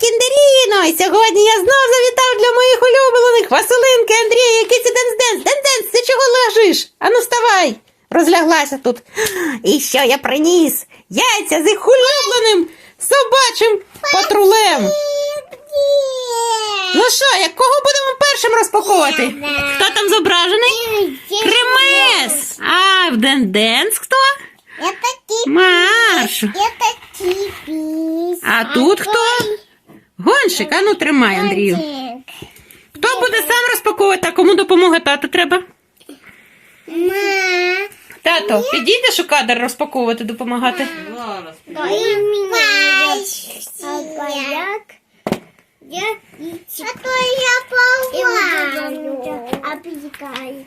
Кіндеріно! І сьогодні я знов завітав для моїх улюблених Василинки, Андрія, який це денс-денс. Денс-денс, ти чого лежиш? Ану вставай! Розляглася тут. І що я приніс? Яйця з їх улюбленим собачим патрулем. Ну що, як кого будемо першим розпаковувати? Хто там зображений? Кремес! А, в Денденс хто? Марш! А тут хто? Гонщик, а ну тримай, Андрію. Хто буде сам розпаковувати, а кому допомога тато треба? Ма. Тато, підійдеш у кадр розпаковувати, допомагати? Зараз. А як? Я А то я поламлю. Объекает.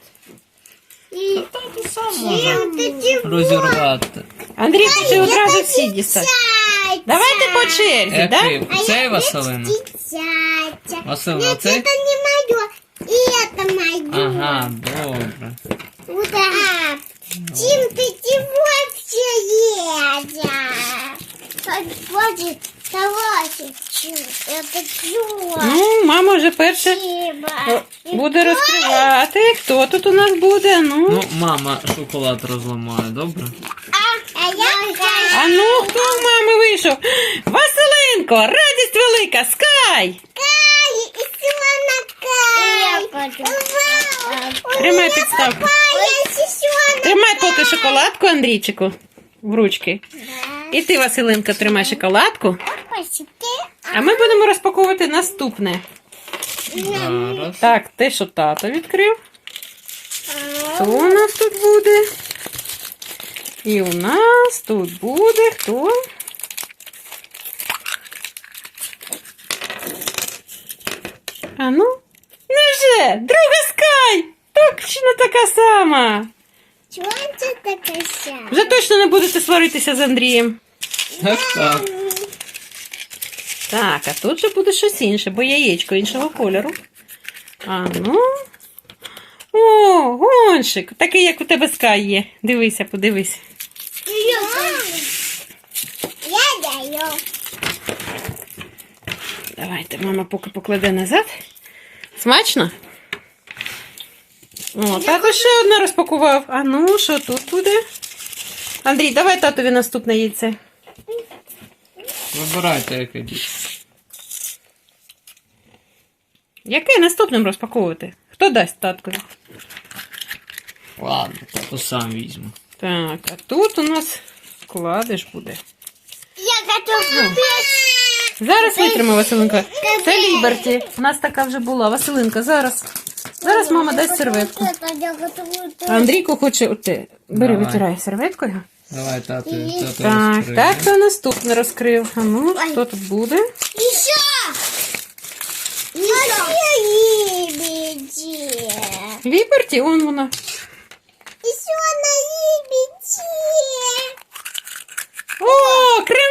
И Так сам може вот розірвати. Андрій, ти одразу всі дістати. Давайте по черзі, так? Який? Цей Василина? Тятя. Василина, Нет, цей? это не мое. И это мое. Ага, добре. Вот так. Тим, ты чего вообще едешь? Хватит, давайте. Это чего? Ну, мама вже перше Спасибо. буде розкривати. Хто тут у нас буде? Ну. Ну, мама шоколад розламає, добре? А, а ну, хто в мами вийшов? Василинко, радість велика, скай! Тримай підставку. Тримай поки шоколадку, Андрійчику, в ручки. І ти, Василинка, тримай шоколадку. А ми будемо розпаковувати наступне. Так, те, що тато відкрив. Хто у нас тут буде? І у нас тут буде хто? А ну? Невже? Друга скай! Точно така сама! Чего это такая ся? Вже точно не будете сваритися з Андрієм. Так, так. Так, а тут же буде щось інше, бо яєчко іншого кольору. А ну. О, гонщик. Такий, як у тебе скай є. Дивися, подивись. Я. Давайте, мама поки покладе назад. Смачно? О, тато ще одне розпакував. А ну, що тут буде? Андрій, давай татові наступне яйце. Вибирайте, яке дійсно. Яке наступним розпаковувати? Хто дасть таткові? Ладно, то сам візьму. Так, а тут у нас вкладиш буде. Зараз витримай, Василинка. Це Ліберті. У нас така вже була. Василинка, зараз. Зараз мама дасть серветку. Андрійко хоче. Оте. Бери, Давай. витирай серветкою. Давай, тато Так, так, хто наступне розкрив. А ну, хто тут буде? Ліберті, он вона. О, кремес!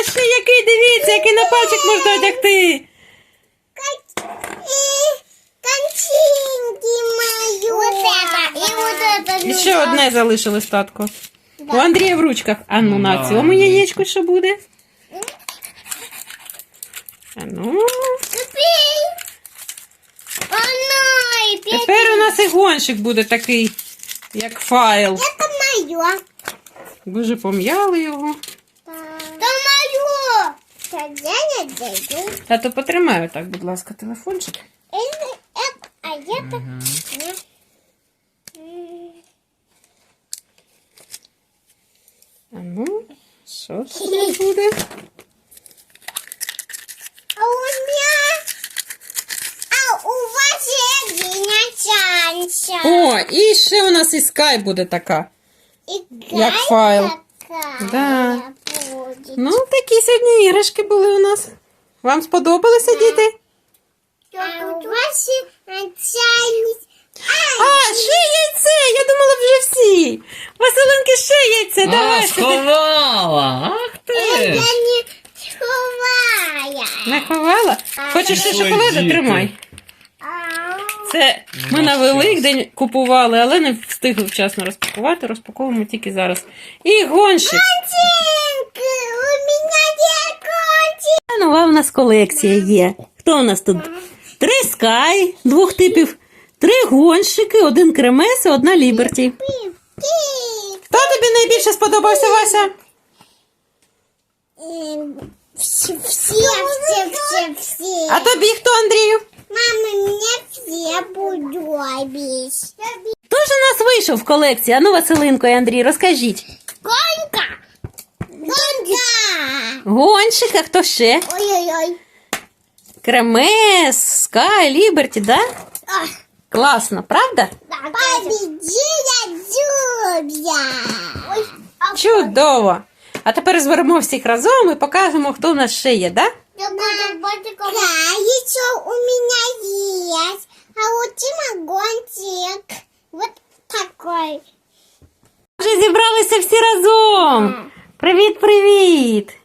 Та ще який, дивіться, який на пальчик можна одягти. И кончинки мою. Вот это. И вот это. І ще одне залишилось татко. У Андрія в ручках. А ну на Да. цьому яєчку що буде? А ну. Теперь. Оно. И пять. Тепер у нас і гонщик буде такий, як файл. Это мое. Дуже пом'яли його. Это мое. Тогда я даю. Тато потримай отак, будь ласка, телефончик. Это, это, а это... М. А ну, що це у нас буде? А у меня... А у вас есть начальница. О, і ще у нас і скай буде така. И як гайка файл. такая Да. Ну, такі сьогодні іграшки були у нас. Вам сподобалося, діти? А ще яйце! Я думала вже всі. Василинки, ще яйце, А, давай. сховала! Ах ти! Не ховала? Хочеш ще шоколаду? Тримай. Це ми Ну, на. Великдень купували, але не встигли вчасно розпакувати. Розпаковуємо тільки зараз. І гонщик. У Нова у нас колекція є. Хто у нас тут? Три скай двох типів, три гонщики, один кремес і одна ліберті. Хто тобі найбільше сподобався, Вася? Все, все, все, все, все. А тобі хто, Андрію? Мне все подобись. Хто ж у нас вийшов в колекції? Ану, Василинко і Андрій, розкажіть. Гонка! Гонка! Гонщик, а хто ще? Ой-ой-ой. Кремес, Скай, Ліберті, да? Ах, Класно, правда? Победила Дзюбя. Ой, а Чудово. А тепер зберемо всіх разом і покажемо, хто у нас ще є, да? Я буду Да, еще у меня есть. А у Тима гонщик. Вот такой.